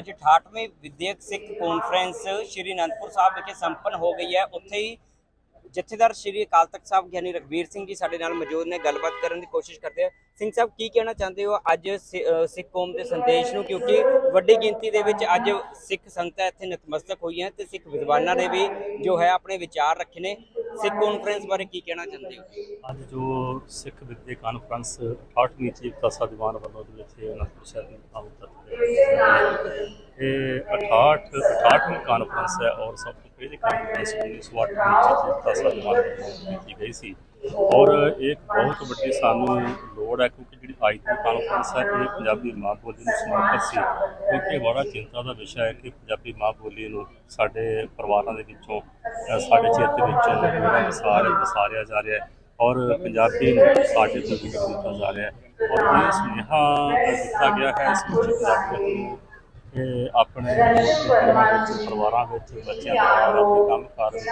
ਅੱਜ 68ਵੀਂ ਵਿਦਿਅਕ ਸਿੱਖ ਕਾਨਫਰੰਸ ਸ਼੍ਰੀ ਅਨੰਦਪੁਰ ਸਾਹਿਬ ਵਿਖੇ ਸੰਪੰਨ ਹੋ ਗਈ ਹੈ। ਉੱਥੇ ਹੀ ਜਥੇਦਾਰ ਸ਼੍ਰੀ ਅਕਾਲ ਤਖਤ ਸਾਹਿਬ ਗਿਆਨੀ ਰਘਬੀਰ ਸਿੰਘ ਜੀ ਸਾਡੇ ਨਾਲ ਮੌਜੂਦ ਨੇ, ਗੱਲਬਾਤ ਕਰਨ ਦੀ ਕੋਸ਼ਿਸ਼ ਕਰਦੇ ਆ। ਸਿੰਘ ਸਾਹਿਬ, ਕੀ ਕਹਿਣਾ ਚਾਹੁੰਦੇ ਹੋ ਅੱਜ ਸਿ- ਸਿੱਖ ਕੌਮ ਦੇ ਸੰਦੇਸ਼ ਨੂੰ? ਕਿਉਂਕਿ ਵੱਡੀ ਗਿਣਤੀ ਦੇ ਵਿੱਚ ਅੱਜ ਸਿੱਖ ਸੰਗਤਾਂ ਇੱਥੇ ਨਤਮਸਤਕ ਹੋਈਆਂ ਤੇ ਸਿੱਖ ਵਿਦਵਾਨਾਂ ਨੇ ਵੀ ਜੋ ਹੈ ਆਪਣੇ ਵਿਚਾਰ ਰੱਖੇ ਨੇ। ਸਿੱਖ ਕਾਨਫਰੰਸ ਬਾਰੇ ਕੀ ਕਹਿਣਾ ਚਾਹੁੰਦੇ ਹੋ? ਅੱਜ ਜੋ ਸਿੱਖ ਵਿੱਦਿਆ ਕਾਨਫਰੰਸ 68ਵੀਂ ਚੀਫ ਦਾ ਦੀਵਾਨ ਵੱਲੋਂ ਦੇ ਵਿੱਚ ਅਨੰਦਪੁਰ ਸਾਹਿਬ ਦੀ ਆਮਦ ਇਹ 68 68ਵੀਂ ਕਾਨਫਰੰਸ ਹੈ ਔਰ ਸਭ ਤੋਂ ਪਹਿਲੀ ਕਾਨਫਰੰਸ 1908 ਵਿੱਚ ਚੀਫ ਦਾ ਦੀਵਾਨ ਵੱਲੋਂ ਕੀਤੀ ਗਈ ਸੀ। ਔਰ ਇਹ ਇੱਕ ਬਹੁਤ ਵੱਡੀ ਸਾਨੂੰ ਲੋੜ ਹੈ ਕਿਉਂਕਿ ਜਿਹੜੀ ਅੱਜ ਦੀ ਕਾਨਫਰੰਸ ਹੈ, ਇਹ ਪੰਜਾਬੀ ਮਾਂ ਬੋਲੀ ਨੂੰ ਸਮਰਪਿਤ ਸੀ। ਕਿਉਂਕਿ ਬੜਾ ਚਿੰਤਾ ਦਾ ਵਿਸ਼ਾ ਹੈ ਕਿ ਪੰਜਾਬੀ ਮਾਂ ਬੋਲੀ ਨੂੰ ਸਾਡੇ ਪਰਿਵਾਰਾਂ ਦੇ ਵਿੱਚੋਂ ਸਾਡੇ ਚਿੱਤ ਵਿੱਚੋਂ ਜਿਹੜਾ ਵਿਸਾਰ ਜਾ ਰਿਹਾ ਹੈ ਔਰ ਪੰਜਾਬੀ ਨੂੰ ਸਾਡੇ ਤੋਂ ਵਿਗੜ ਦਿੱਤਾ ਜਾ ਰਿਹਾ ਹੈ। ਔਰ ਇਹ ਸੁਨੇਹਾ ਦਿੱਤਾ ਗਿਆ ਹੈ ਸਮੁੱਚੇ ਪੰਜਾਬੀਆਂ ਨੂੰ ਕਿ ਆਪਣੇ ਵਿੱਚ ਪਰਿਵਾਰਾਂ ਵਿੱਚ, ਬੱਚਿਆਂ ਦੇ ਨਾਲ ਕੰਮ ਕਾਰ ਵਿੱਚ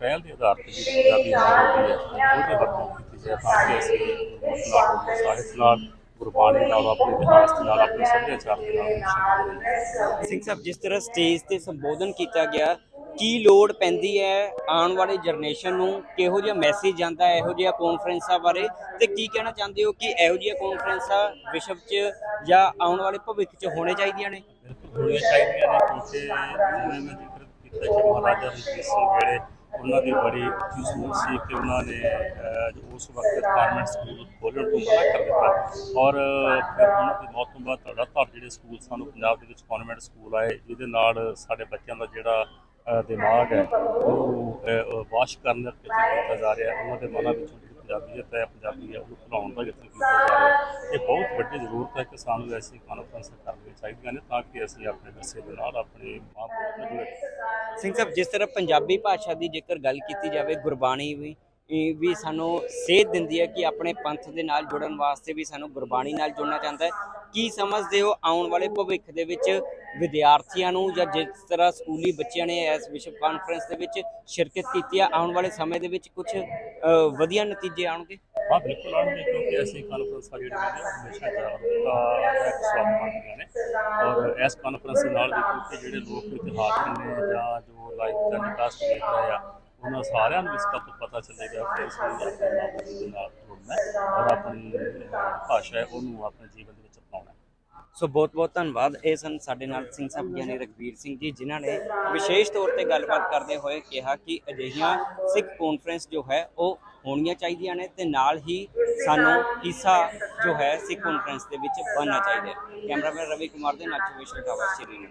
ਪਹਿਲ ਦੇ ਆਧਾਰ ਤੇ ਜਿਹੜੀ ਪੰਜਾਬੀ ਮਾਂ ਬੋਲੀ ਹੈ, ਉਹਦੇ ਵਰਤੋਂ ਕੀਤੀ ਜਾਏ ਤਾਂ ਕਿ ਅਸੀਂ ਗੁਰਮਤਿ ਨਾਲ ਸਾਹਿਤ ਨਾਲ ਗੁਰਬਾਣੀ ਨਾਲ ਆਪਣੇ ਇਤਿਹਾਸ ਦੇ ਨਾਲ ਆਪਣੇ ਸੱਭਿਆਚਾਰ ਦੇ ਨਾਲ ਸਿੰਘ ਸਾਹਿਬ ਜਿਸ ਤਰ੍ਹਾਂ ਸਟੇਜ ਤੇ ਸੰਬੋਧਨ ਕੀਤਾ ਗਿਆ ਕੀ ਲੋੜ ਪੈਂਦੀ ਹੈ ਆਉਣ ਵਾਲੀ ਜਨਰੇਸ਼ਨ ਨੂੰ? ਕਿਹੋ ਜਿਹਾ ਮੈਸੇਜ ਜਾਂਦਾ ਹੈ? ਇਹੋ ਜਿਹਾ ਕਾਨਫਰੰਸਾਂ ਬਾਰੇ ਤੇ ਕੀ ਕਹਿਣਾ ਚਾਹੁੰਦੇ ਹੋ ਕਿ ਇਹੋ ਜਿਹੀਆਂ ਕਾਨਫਰੰਸਾਂ ਵਿਸ਼ਵ 'ਚ ਜਾਂ ਆਉਣ ਵਾਲੇ ਭਵਿੱਖ 'ਚ ਹੋਣੇ ਚਾਹੀਦੀਆਂ ਨੇ? ਬਿਲਕੁਲ ਹੋਣੀਆਂ ਚਾਹੀਦੀਆਂ ਨੇ ਕਿਉਂਕਿ ਜਿਵੇਂ ਮੈਂ ਜ਼ਿਕਰ ਕੀਤਾ ਕਿ ਮਹਾਰਾਜਾ ਰਣਜੀਤ ਸਿੰਘ ਵੇਲੇ ਉਹਨਾਂ ਦੀ ਬੜੀ ਉੱਚੀ ਸੋਚ ਸੀ ਕਿ ਉਹਨਾਂ ਨੇ ਉਸ ਵਕਤ ਗਵਰਨਮੈਂਟ ਸਕੂਲ ਖੋਲ੍ਹਣ ਤੋਂ ਮਨਾ ਕਰ ਦਿੱਤਾ। ਔਰ, ਫਿਰ ਉਹਨਾਂ ਦੀ ਮੌਤ ਤੋਂ ਬਾਅਦ ਲਗਾਤਾਰ ਜਿਹੜੇ ਸਕੂਲ ਸਾਨੂੰ ਪੰਜਾਬ ਦੇ ਵਿੱਚ ਕਨਵੈਂਟ ਸਕੂਲ ਆਏ, ਜਿਹਦੇ ਨਾਲ ਸਾਡੇ ਬੱਚਿਆਂ ਦਾ ਜਿਹੜਾ ਦਿਮਾਗ ਹੈ, ਉਹ ਵਾਸ਼ ਕਰਨ ਦਾ ਯਤਨ ਕੀਤਾ ਜਾ ਰਿਹਾ ਉਹਨਾਂ ਦੇ ਮਨਾਂ ਵਿੱਚੋਂ ਪੰਜਾਬੀਅਤ ਹੈ ਪੰਜਾਬੀ ਹੈ, ਉਹਨੂੰ ਭੁਲਾਉਣ ਦਾ ਯਤਨ ਕੀਤਾ ਜਾ ਰਿਹਾ ਇਹ ਬਹੁਤ ਵੱਡੀ ਜ਼ਰੂਰਤ ਹੈ ਕਿ ਸਾਨੂੰ ਐਸੀ ਕਾਨਫਰੰਸ ਕਰਨੀਆਂ ਚਾਹੀਦੀਆਂ ਨੇ ਤਾਂ ਕਿ ਅਸੀਂ ਆਪਣੇ ਵਿਰਸੇ ਦੇ ਨਾਲ ਆਪਣੇ ਮਾਂ ਬਾਪ ਨਾਲ ਜੁੜੇ ਸਿੰਘ ਸਾਹਿਬ, ਜਿਸ ਤਰ੍ਹਾਂ ਪੰਜਾਬੀ ਭਾਸ਼ਾ ਦੀ ਜੇਕਰ ਗੱਲ ਕੀਤੀ ਜਾਵੇ, ਗੁਰਬਾਣੀ ਵੀ ਵੀ ਸਾਨੂੰ ਸੇਧ ਦਿੰਦੀ ਹੈ ਕਿ ਆਪਣੇ ਪੰਥ ਦੇ ਨਾਲ ਜੁੜਨ ਵਾਸਤੇ ਵੀ ਸਾਨੂੰ ਗੁਰਬਾਣੀ ਨਾਲ ਜੁੜਨਾ ਚਾਹੁੰਦਾ ਹੈ। ਕੀ ਸਮਝਦੇ ਹੋ ਆਉਣ ਵਾਲੇ ਭਵਿੱਖ ਦੇ ਵਿੱਚ ਵਿਦਿਆਰਥੀਆਂ ਨੂੰ ਜਾਂ ਜਿਸ ਤਰ੍ਹਾਂ ਸਕੂਲੀ ਬੱਚਿਆਂ ਨੇ ਇਸ ਵਿਸ਼ਵ ਕਾਨਫਰੰਸ ਦੇ ਵਿੱਚ ਸ਼ਿਰਕਤ ਕੀਤੀ ਹੈ ਆਉਣ ਵਾਲੇ ਸਮੇਂ ਦੇ ਵਿੱਚ ਕੁਝ ਵਧੀਆ ਨਤੀਜੇ ਆਉਣਗੇ? ਹਾਂ, ਬਿਲਕੁਲ ਆਉਣਗੇ ਕਿਉਂਕਿ ਅਸੀਂ ਕਾਨਫਰੰਸਾਂ ਜਿਹੜੀਆਂ ਨੇ ਉਹ ਹਮੇਸ਼ਾ ਜਾਗਰੂਕਤਾ ਦਾ ਇੱਕ ਸਵਾਲ ਨੇ। ਔਰ ਇਸ ਕਾਨਫਰੰਸ ਨਾਲ ਵੀ ਕਿਉਂਕਿ ਜਿਹੜੇ ਲੋਕ ਇਤਿਹਾਸ ਨੇ ਜਾਂ ਜੋ ਲਾਈਵ ਟੈਲੀਕਾਸਟ ਦੇਖ ਰਹੇ ਆ ਉਹਨਾਂ ਸਾਰਿਆਂ ਨੂੰ ਇਸ ਗੱਲ ਤੋਂ ਪਤਾ ਚੱਲੇਗਾ ਕਿ ਅਸੀਂ ਆਪਣੀ ਮਾਂ ਬੋਲੀ ਦੇ ਨਾਲ ਜੁੜਨਾ ਹੈ ਔਰ ਆਪਣੀ ਭਾਸ਼ਾ ਹੈ, ਉਹਨੂੰ ਆਪਣੇ ਜੀਵਨ ਦੇ ਵਿੱਚ ਅਪਣਾਉਣਾ ਹੈ। ਸੋ ਬਹੁਤ ਬਹੁਤ ਧੰਨਵਾਦ। ਇਹ ਸਨ ਸਾਡੇ ਨਾਲ ਸਿੰਘ ਸਾਹਿਬ ਗਿਆਨੀ ਰਘਬੀਰ ਸਿੰਘ ਜੀ, ਜਿਨ੍ਹਾਂ ਨੇ ਵਿਸ਼ੇਸ਼ ਤੌਰ ਤੇ ਗੱਲਬਾਤ ਕਰਦੇ ਹੋਏ ਕਿਹਾ ਕਿ ਅਜਿਹੀਆਂ ਸਿੱਖ ਕਾਨਫਰੰਸ ਜੋ ਹੈ, ਉਹ ਹੋਣੀਆਂ ਚਾਹੀਦੀਆਂ ਨੇ ਤੇ ਨਾਲ ਹੀ ਸਾਨੂੰ ਹਿੱਸਾ ਜੋ ਹੈ ਸਿੱਖ ਕਾਨਫਰੰਸ ਦੇ ਵਿੱਚ ਬਣਨਾ ਚਾਹੀਦਾ ਹੈ। ਕੈਮਰਾਮੈਨ ਰਵੀ ਕੁਮਾਰ ਦੇ ਨਾਲ ਵਿਸ਼ੇਸ਼ ਖਬਰ ਸ਼੍ਰੀ